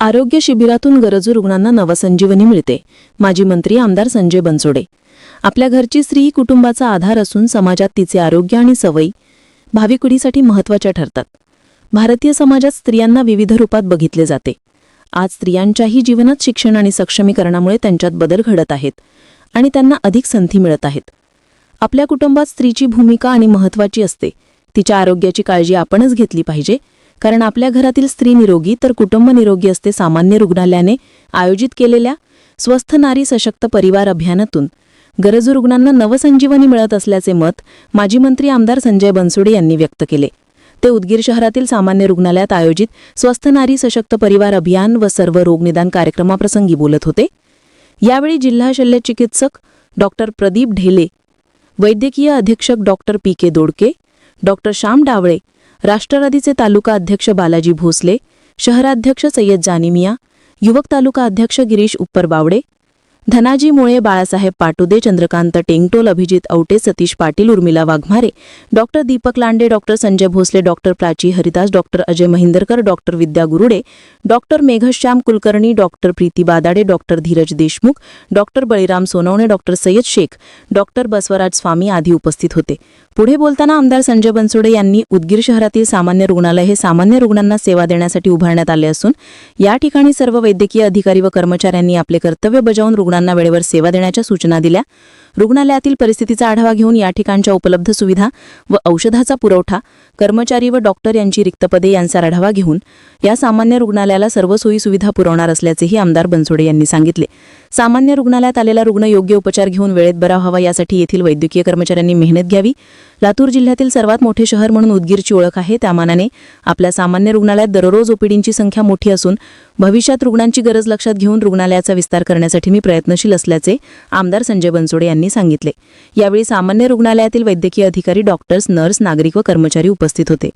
आरोग्य शिबिरातून गरजू रुग्णांना नवसंजीवनी मिळते. माजी मंत्री आमदार संजय बनसोडे. आपल्या घरची स्त्री कुटुंबाचा आधार असून समाजात तिचे आरोग्य आणि सवयी भावी पिढीसाठी महत्त्वाच्या ठरतात. भारतीय समाजात स्त्रियांना विविध रूपात बघितले जाते. आज स्त्रियांच्याही जीवनात शिक्षण आणि सक्षमीकरणामुळे त्यांच्यात बदल घडत आहेत आणि त्यांना अधिक संधी मिळत आहेत. आपल्या कुटुंबात स्त्रीची भूमिका आणि महत्त्वाची असते. तिच्या आरोग्याची काळजी आपणच घेतली पाहिजे. कारण आपल्या घरातील स्त्री निरोगी तर कुटुंब निरोगी असते सामान्य रुग्णालयाने आयोजित केलेल्या स्वस्थ नारी सशक्त परिवार अभियानातून. गरजू रुग्णांना नवसंजीवनी मिळत असल्याचे मत माजी मंत्री आमदार संजय बनसोडे यांनी व्यक्त केले. ते उदगीर शहरातील सामान्य रुग्णालयात आयोजित स्वस्थ नारी सशक्त परिवार अभियान व सर्व रोगनिदान कार्यक्रमाप्रसंगी बोलत होते. यावेळी जिल्हा शल्यचिकित्सक डॉक्टर प्रदीप ढेले वैद्यकीय अधीक्षक doctor P. K. Dodke doctor Shyam Dawale राष्ट्रवादीचे तालुका अध्यक्ष बालाजी भोसले शहराध्यक्ष सय्यद जानिमिया युवक तालुका अध्यक्ष Girish Upparbawade Dhanaji Mule Balasaheb Patude Chandrakant Tengtol Abhijit Aute Satish Patil Urmila Waghmare doctor Deepak Lande doctor Sanjay Bhosale doctor Prachi Haridas doctor Ajay Mahindarkar doctor Vidya Gurude doctor Meghshyam Kulkarni doctor Preeti Badade doctor Dheeraj Deshmukh doctor Baliram Sonawane doctor Syed Shaikh doctor Basavaraj Swami आदी उपस्थित होते. पुढे बोलताना आमदार संजय बनसोडे यांनी उदगीर शहरातील सामान्य रुग्णालय हे सामान्य रुग्णांना सेवा देण्यासाठी उभारण्यात आले असून या ठिकाणी सर्व वैद्यकीय अधिकारी व कर्मचाऱ्यांनी आपले कर्तव्य बजावून रुग्णांना वेळेवर सेवा देण्याच्या सूचना दिल्या. रुग्णालयातील परिस्थितीचा आढावा घेऊन या ठिकाणच्या उपलब्ध सुविधा व औषधाचा पुरवठा कर्मचारी व डॉक्टर यांची रिक्त पदे यांचा आढावा घेऊन या सामान्य रुग्णालय रुग्णालयाला सर्व सोयी सुविधा पुरवणार असल्याचेही आमदार बनसोडे यांनी सांगितले. सामान्य रुग्णालयात आलेला रुग्ण योग्य उपचार घेऊन वेळेत बरा व्हावा यासाठी येथील वैद्यकीय कर्मचाऱ्यांनी मेहनत घ्यावी. लातूर जिल्ह्यातील सर्वात मोठे शहर म्हणून उदगीरची ओळख आहे. त्यामानाने आपल्या सामान्य रुग्णालयात दररोज ओपीडींची संख्या मोठी असून भविष्यात रुग्णांची गरज लक्षात घेऊन रुग्णालयाचा विस्तार करण्यासाठी मी प्रयत्नशील असल्याचे आमदार संजय बनसोडे यांनी सांगितले. यावेळी सामान्य रुग्णालयातील वैद्यकीय अधिकारी डॉक्टर्स नर्स नागरिक व कर्मचारी उपस्थित होते.